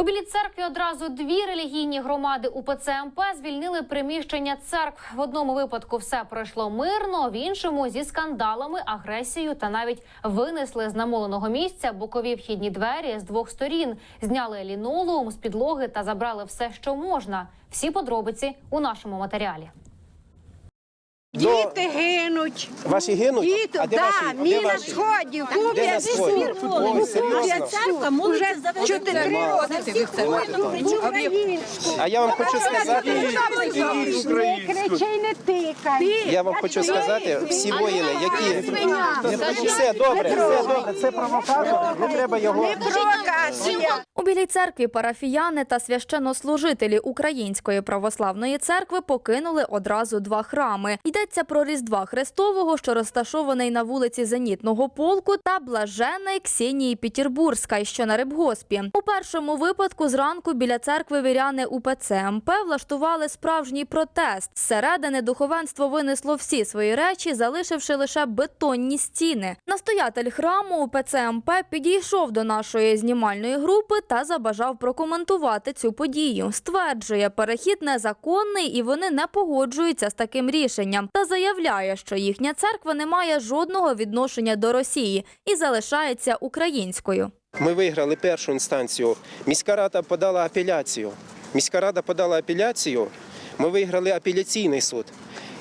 У Білій церкві одразу дві релігійні громади УПЦ МП звільнили приміщення церкв. В одному випадку все пройшло мирно, в іншому зі скандалами, агресією та навіть винесли з намоленого місця бокові вхідні двері з двох сторін, зняли лінолеум з підлоги та забрали все, що можна. Всі подробиці у нашому матеріалі. До- Діти гинуть. Ваші гинуть? Діти, а де да, ваші? мій де на ваші? сході, всю. Ой, серйозно? Церква молиться за три роки. Українську. А я вам хочу сказати, Не кричи, не тикай. я вам хочу сказати, всі воїни, які все добре, все добре, це провокатор, не треба його. Провокація. У Білій церкві парафіяни та священнослужителі Української православної церкви покинули одразу два храми. Йдеться про Різдва Христового, що розташований на вулиці Зенітного полку, та Блаженої Ксенії Петербурзької, що на Рибгоспі. У першому випадку зранку біля церкви віряни УПЦ МП влаштували справжній протест. Зсередини духовенство винесло всі свої речі, залишивши лише бетонні стіни. Настоятель храму УПЦ МП підійшов до нашої знімальної групи та забажав прокоментувати цю подію. Стверджує, перехід незаконний і вони не погоджуються з таким рішенням та заявляє, що їхня церква не має жодного відношення до Росії і залишається українською. Ми виграли першу інстанцію. Міська рада подала апеляцію. Міська рада подала апеляцію. Ми виграли апеляційний суд.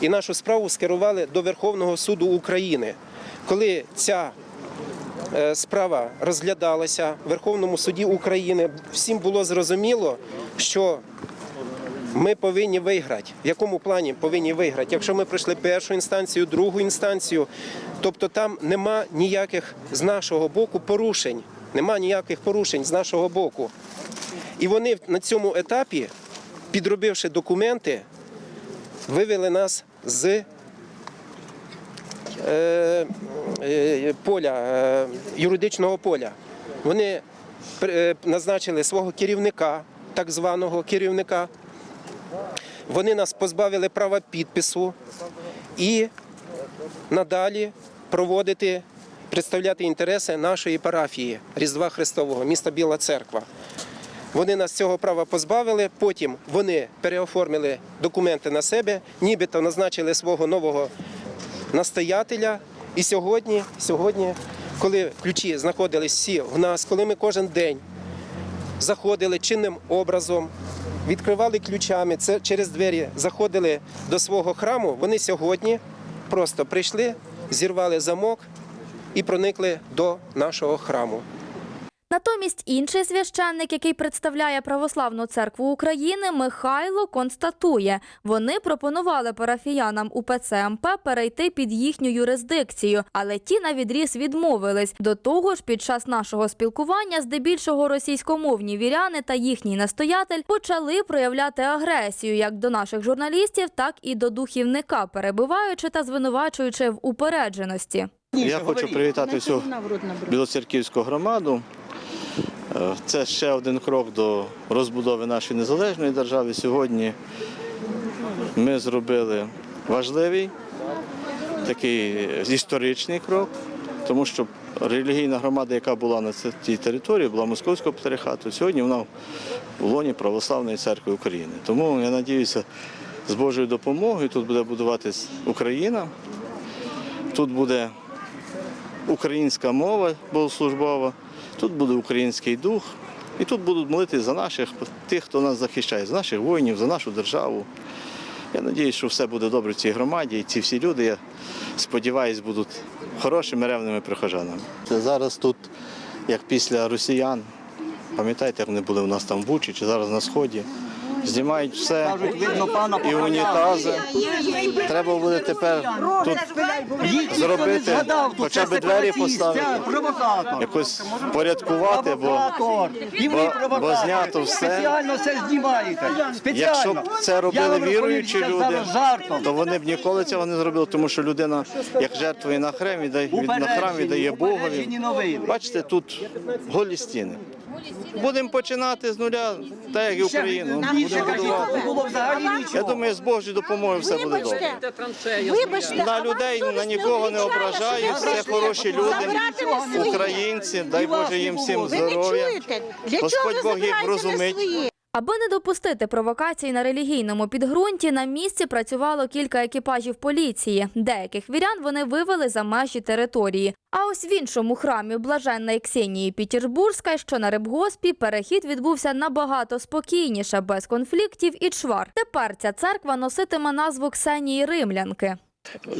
І нашу справу скерували до Верховного суду України. Коли ця е, справа розглядалася в Верховному суді України, всім було зрозуміло, що ми повинні виграти. В якому плані повинні виграти? Якщо ми пройшли першу інстанцію, другу інстанцію, тобто там нема ніяких з нашого боку порушень. Нема ніяких порушень з нашого боку. І вони на цьому етапі, підробивши документи, вивели нас з е, е, поля, е, юридичного поля. Вони е, назначили свого керівника, так званого керівника. Вони нас позбавили права підпису і надалі проводити, представляти інтереси нашої парафії Різдва Христового, міста Біла Церква. Вони нас цього права позбавили, потім вони переоформили документи на себе, нібито назначили свого нового настоятеля. І сьогодні, сьогодні, коли ключі знаходились всі в нас, коли ми кожен день заходили чинним образом, відкривали ключами, це через двері заходили до свого храму. Вони сьогодні просто прийшли, зірвали замок і проникли до нашого храму. Натомість інший священник, який представляє Православну церкву України, Михайло констатує, вони пропонували парафіянам УПЦ МП перейти під їхню юрисдикцію, але ті на відріз відмовились. До того ж, під час нашого спілкування здебільшого російськомовні віряни та їхній настоятель почали проявляти агресію як до наших журналістів, так і до духівника, перебиваючи та звинувачуючи в упередженості. Я хочу привітати всю білоцерківську громаду. Е, Це ще один крок до розбудови нашої незалежної держави. Сьогодні ми зробили важливий такий історичний крок, тому що релігійна громада, яка була на цій території, була Московського патріархату, сьогодні вона в лоні Православної церкви України. Тому я сподіваюся, з Божою допомогою тут буде будуватись Україна, тут буде українська мова богослужбова, тут буде український дух, і тут будуть молити за наших тих, хто нас захищає, за наших воїнів, за нашу державу. Я сподіваюся, що все буде добре в цій громаді, і ці всі люди, я сподіваюся, будуть хорошими ревними прихожанами. Зараз тут, як після росіян, пам'ятаєте, як вони були у нас там в Бучі чи зараз на Сході, знімають все. І унітази. Треба буде тепер тут зробити, хоча б двері поставити, якось порядкувати, бо, бо, бо знято все. Якщо б це робили віруючі люди, то вони б ніколи цього не зробили, тому що людина, як жертвує на храм, віддає, від- на храм віддає Богові. Бачите, тут голі стіни. Будемо починати з нуля, так як і Україну. Будемо будувати. було Я думаю, з Божою допомогою все буде добре. Вибачте, На людей на нікого не ображаю, все хороші люди, українці, дай Боже їм всім Ви не здоров'я. чуєте? Для Господь чого ви Бог їх забираєте свої? Аби не допустити провокацій на релігійному підґрунті, на місці працювало кілька екіпажів поліції. Деяких вірян вони вивели за межі території. А ось в іншому храмі блаженної Ксенії Пітербурзької, що на Рибгоспі, перехід відбувся набагато спокійніше, без конфліктів і чвар. Тепер ця церква носитиме назву Ксенії Римлянки.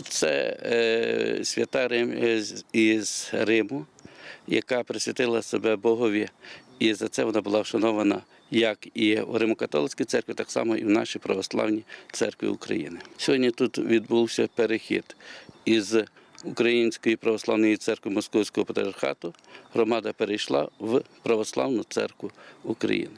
Це е, свята Рим е, із Риму, яка присвятила себе Богові. І за це вона була вшанована як і у Римо-католицькій церкві, так само і в нашій православній церкві України. Сьогодні тут відбувся перехід із Української православної церкви Московського патріархату. Громада перейшла в Православну церкву України.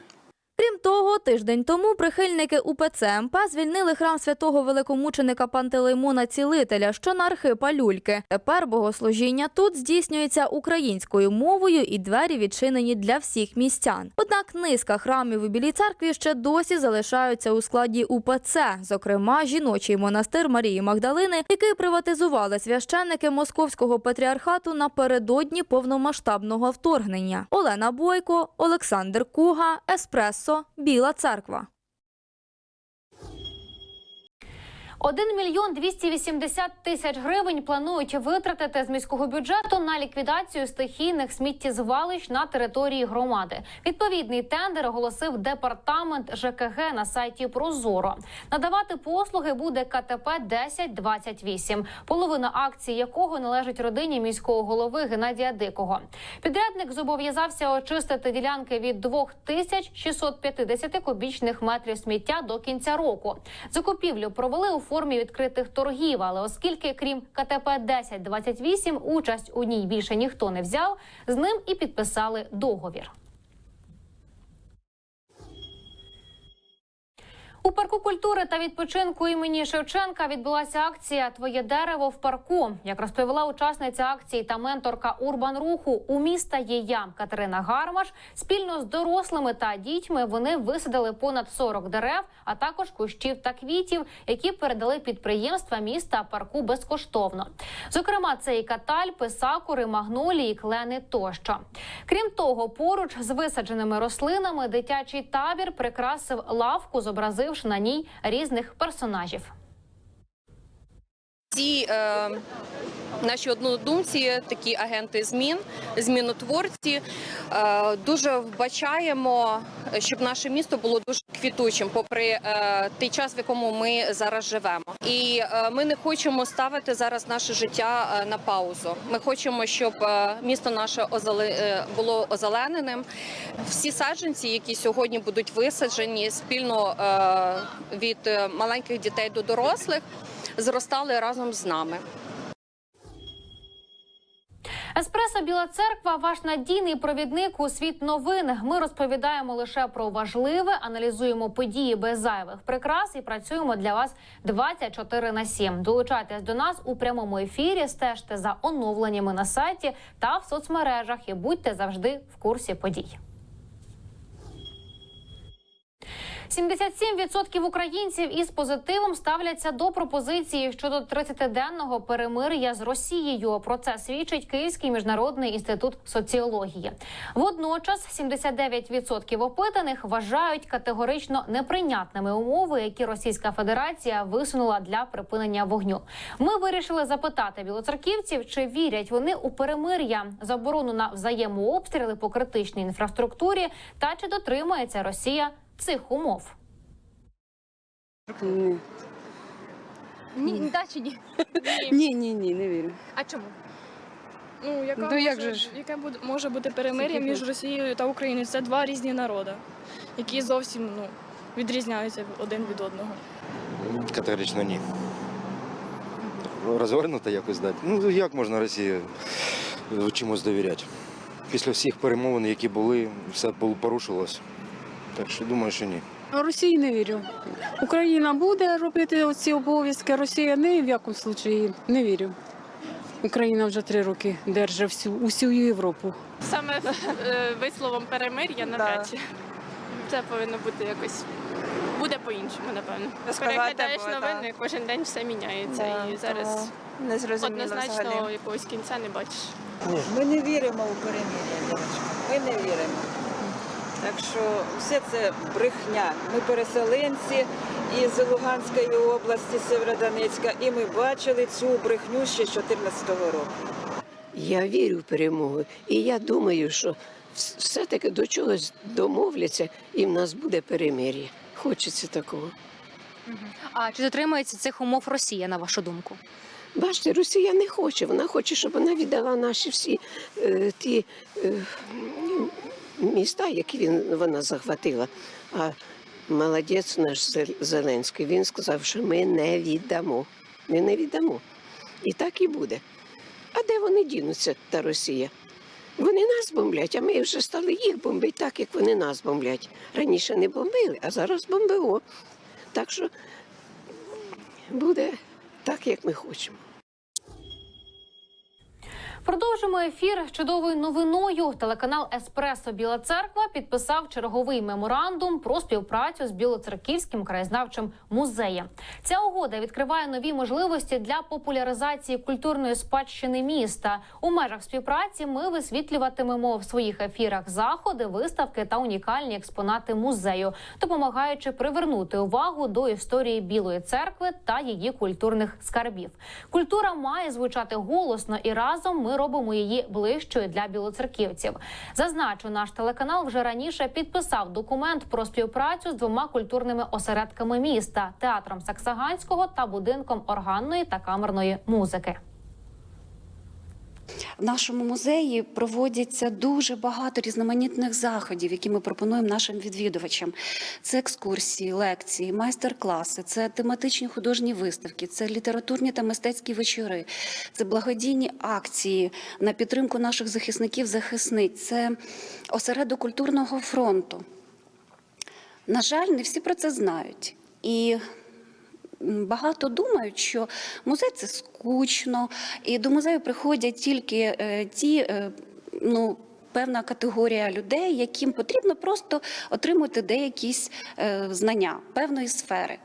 Крім того, тиждень тому прихильники УПЦ МП звільнили храм святого великомученика Пантелеймона Цілителя, що на Архипа Люльки. Тепер богослужіння тут здійснюється українською мовою і двері відчинені для всіх містян. Однак низка храмів у Білій церкві ще досі залишаються у складі УПЦ, зокрема жіночий монастир Марії Магдалини, який приватизували священники Московського патріархату напередодні повномасштабного вторгнення. Олена Бойко, Олександр Куга, Еспресо, Біла Церква. 1 мільйон 280 тисяч гривень планують витратити з міського бюджету на ліквідацію стихійних сміттєзвалищ на території громади. Відповідний тендер оголосив департамент ЖКГ на сайті Прозоро. Надавати послуги буде КТП 1028, половина акцій якого належить родині міського голови Геннадія Дикого. Підрядник зобов'язався очистити ділянки від 2650 кубічних метрів сміття до кінця року. Закупівлю провели у формі відкритих торгів, але оскільки крім КТП 1028 участь у ній більше ніхто не взяв, з ним і підписали договір. У парку культури та відпочинку імені Шевченка відбулася акція Твоє дерево в парку. Як розповіла учасниця акції та менторка Урбан Руху у міста є я Катерина Гармаш. Спільно з дорослими та дітьми вони висадили понад 40 дерев, а також кущів та квітів, які передали підприємства міста парку безкоштовно. Зокрема, це і катальпи, сакури, магнолії, клени тощо. Крім того, поруч з висадженими рослинами дитячий табір прикрасив лавку, зобразивши на ній різних персонажів. Ці е, наші однодумці, такі агенти змін, змінотворці, е, дуже вбачаємо, щоб наше місто було дуже квітучим, попри е, той час, в якому ми зараз живемо. І е, ми не хочемо ставити зараз наше життя е, на паузу. Ми хочемо, щоб е, місто наше озеле- е, було озелененим. Всі саджанці, які сьогодні будуть висаджені спільно е, від е, маленьких дітей до дорослих зростали разом з нами. Еспресо Біла Церква ваш надійний провідник у світ новин. Ми розповідаємо лише про важливе, аналізуємо події без зайвих прикрас і працюємо для вас 24 на 7. Долучайтесь до нас у прямому ефірі, стежте за оновленнями на сайті та в соцмережах і будьте завжди в курсі подій. 77% українців із позитивом ставляться до пропозиції щодо 30-денного перемир'я з Росією. Про це свідчить Київський міжнародний інститут соціології. Водночас 79% опитаних вважають категорично неприйнятними умови, які Російська Федерація висунула для припинення вогню. Ми вирішили запитати білоцерківців, чи вірять вони у перемир'я, заборону на взаємообстріли по критичній інфраструктурі та чи дотримається Росія цих умов. Ні. Ні, да чи ні? Ні, ні, ні, не вірю. А чому? Ну, яка Ну, може, як же ж? яке буде, може бути перемир'я між Росією та Україною? Це два різні народи, які зовсім ну, відрізняються один від одного. Категорично ні. Розвернуто якось дати. Ну як можна Росії е, чимось довіряти? Після всіх перемовин, які були, все було порушилось. Так що думаю, що ні. Росії не вірю. Україна буде робити ці обов'язки, Росія ні в якому случаї не вірю. Україна вже три роки держить всю усю Європу. Саме е, висловом перемир'я навряд чи. Це повинно бути якось. Буде по-іншому, напевно. Переглядаєш новини, кожен день все міняється. і зараз однозначно якогось кінця не бачиш. Ми не віримо у перемир'я. Ми не віримо. Так що все це брехня. Ми переселенці із Луганської області, Сєвєродонецька, і ми бачили цю брехню ще з 2014 року. Я вірю в перемогу, і я думаю, що все-таки до чогось домовляться, і в нас буде перемир'я. Хочеться такого. А чи дотримується цих умов Росія, на вашу думку? Бачите, Росія не хоче. Вона хоче, щоб вона віддала наші всі е, ті е, міста, які він, вона захватила. А молодець наш Зеленський, він сказав, що ми не віддамо. Ми не віддамо. І так і буде. А де вони дінуться, та Росія? Вони нас бомблять, а ми вже стали їх бомбити так, як вони нас бомблять. Раніше не бомбили, а зараз бомбимо. Так що буде так, як ми хочемо. Продовжимо ефір чудовою новиною. Телеканал Еспресо Біла Церква підписав черговий меморандум про співпрацю з Білоцерківським краєзнавчим музеєм. Ця угода відкриває нові можливості для популяризації культурної спадщини міста. У межах співпраці ми висвітлюватимемо в своїх ефірах заходи, виставки та унікальні експонати музею, допомагаючи привернути увагу до історії Білої церкви та її культурних скарбів. Культура має звучати голосно і разом ми робимо її ближчою для білоцерківців. Зазначу, наш телеканал вже раніше підписав документ про співпрацю з двома культурними осередками міста театром Саксаганського та будинком органної та камерної музики. В нашому музеї проводяться дуже багато різноманітних заходів, які ми пропонуємо нашим відвідувачам. Це екскурсії, лекції, майстер-класи, це тематичні художні виставки, це літературні та мистецькі вечори, це благодійні акції на підтримку наших захисників, захисниць, це осередок культурного фронту. На жаль, не всі про це знають. І багато думають, що музей це скучно, і до музею приходять тільки е, ті, е, ну. Певна категорія людей, яким потрібно просто отримати деякісь е, знання певної сфери.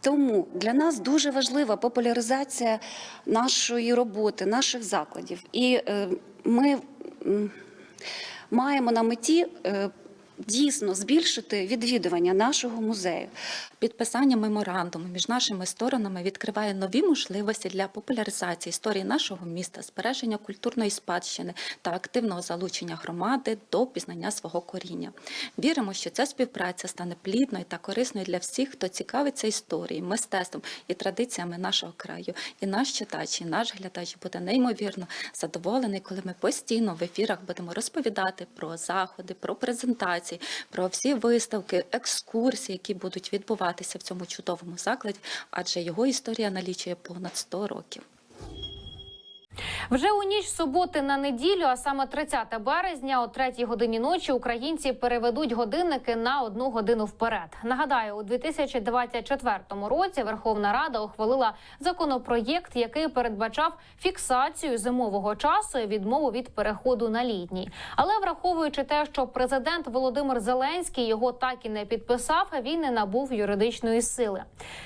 Тому для нас дуже важлива популяризація нашої роботи, наших закладів. І е, ми м, маємо на меті е, дійсно збільшити відвідування нашого музею. Підписання меморандуму між нашими сторонами відкриває нові можливості для популяризації історії нашого міста, збереження культурної спадщини та активного залучення громади до пізнання свого коріння. Віримо, що ця співпраця стане плідною та корисною для всіх, хто цікавиться історією, мистецтвом і традиціями нашого краю. І наш читач, і наш глядач буде неймовірно задоволений, коли ми постійно в ефірах будемо розповідати про заходи, про презентації, про всі виставки, екскурсії, які будуть відбуватися в цьому чудовому закладі, адже його історія налічує понад 100 років. Вже у ніч суботи на неділю, а саме 30 березня, о 3 годині ночі, українці переведуть годинники на одну годину вперед. Нагадаю, у 2024 році Верховна Рада ухвалила законопроєкт, який передбачав фіксацію зимового часу і відмову від переходу на літній. Але враховуючи те, що президент Володимир Зеленський його так і не підписав, він не набув юридичної сили.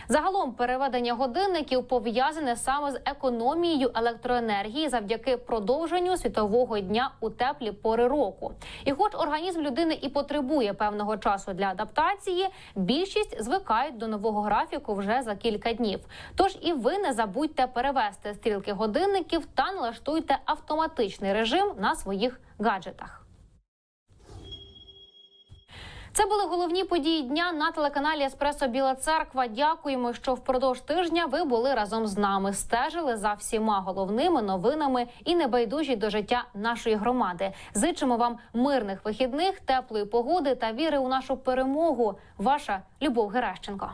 Загалом переведення годинників пов'язане саме з економією електроенергії завдяки продовженню світового дня у теплі пори року. І, хоч організм людини і потребує певного часу для адаптації, більшість звикають до нового графіку вже за кілька днів. Тож і ви не забудьте перевести стрілки годинників та налаштуйте автоматичний режим на своїх гаджетах. Це були головні події дня на телеканалі Еспресо Біла Церква. Дякуємо, що впродовж тижня ви були разом з нами, стежили за всіма головними новинами і небайдужі до життя нашої громади. Зичимо вам мирних вихідних, теплої погоди та віри у нашу перемогу. Ваша Любов Геращенко.